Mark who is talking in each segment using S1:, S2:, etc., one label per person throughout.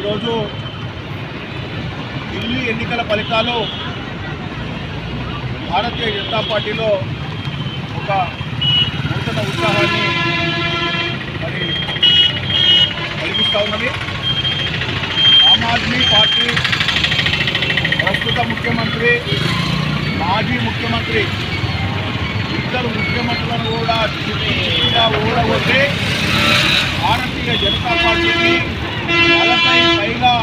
S1: ఈరోజు ఢిల్లీ ఎన్నికల ఫలితాలు భారతీయ జనతా పార్టీలో ఒక నూతన ఉత్సాహాన్ని మరి కలిగిస్తూ ఉన్నది. ఆమ్ ఆద్మీ పార్టీ ప్రస్తుత ముఖ్యమంత్రి మాజీ ముఖ్యమంత్రి ఇద్దరు ముఖ్యమంత్రులను కూడా చిన్నగా ఓడగొట్టి భారతీయ జనతా పార్టీని పైగా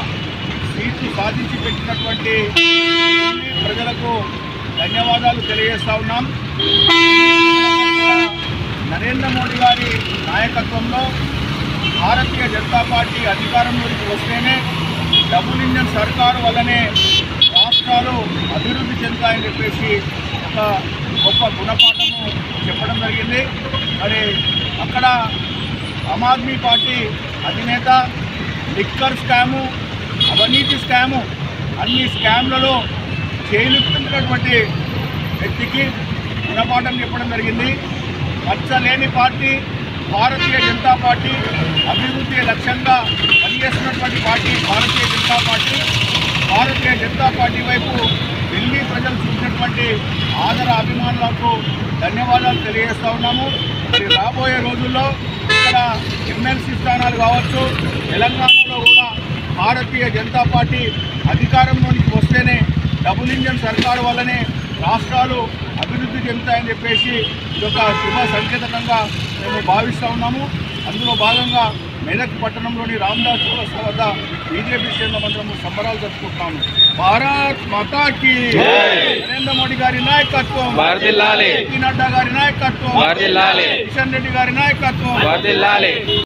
S1: సీట్లు సాధించి పెట్టినటువంటి ప్రజలకు ధన్యవాదాలు తెలియజేస్తా ఉన్నాం. నరేంద్ర మోడీ గారి నాయకత్వంలో భారతీయ జనతా పార్టీ అధికారంలోకి వస్తేనే డబుల్ ఇంజన్ సర్కారు వల్లనే రాష్ట్రాలు అభివృద్ధి చెందుతాయని చెప్పేసి ఒక గొప్ప గుణపాఠము చెప్పడం జరిగింది. మరి అక్కడ ఆమ్ ఆద్మీ పార్టీ అధినేత లిక్కర్ స్కాము అవినీతి స్కాము అన్ని స్కామ్లలో చేయిలుతున్నటువంటి వ్యక్తికి గుణపాఠం చెప్పడం జరిగింది. మచ్చలేని పార్టీ భారతీయ జనతా పార్టీ అభివృద్ధి లక్ష్యంగా పనిచేస్తున్నటువంటి party Bharatiya Janata party. Bharatiya Janata party వైపు ఢిల్లీ ప్రజలు చూసినటువంటి ఆదర అభిమానులకు ధన్యవాదాలు తెలియజేస్తూ ఉన్నాము. మరి రాబోయే రోజుల్లో ఇక్కడ ఎమ్మెల్సీ స్థానాలు కావచ్చు. తెలంగాణలో కూడా భారతీయ జనతా పార్టీ అధికారంలోనికి వస్తేనే డబుల్ ఇంజన్ సర్కారు వల్లనే రాష్ట్రాలు అభివృద్ధి చెందుతాయని చెప్పేసి ఇదొక శుభ సంకేతకంగా మేము భావిస్తూ ఉన్నాము. అందులో భాగంగా మెదక్ పట్టణంలోని రామదాస్ చౌరస్తా వద్ద బీజేపీ కేంద్ర మంత్రము సంబరాలు జరుపుకుంటున్నాము. భారత్ మతాకి గారి నాయకత్వం.
S2: వర్ధిల్లాలి.
S1: జేపీ నడ్డా గారి నాయకత్వం.
S2: వర్ధిల్లాలి.
S1: కిషన్ రెడ్డి గారి నాయకత్వం.
S2: వర్ధిల్లాలి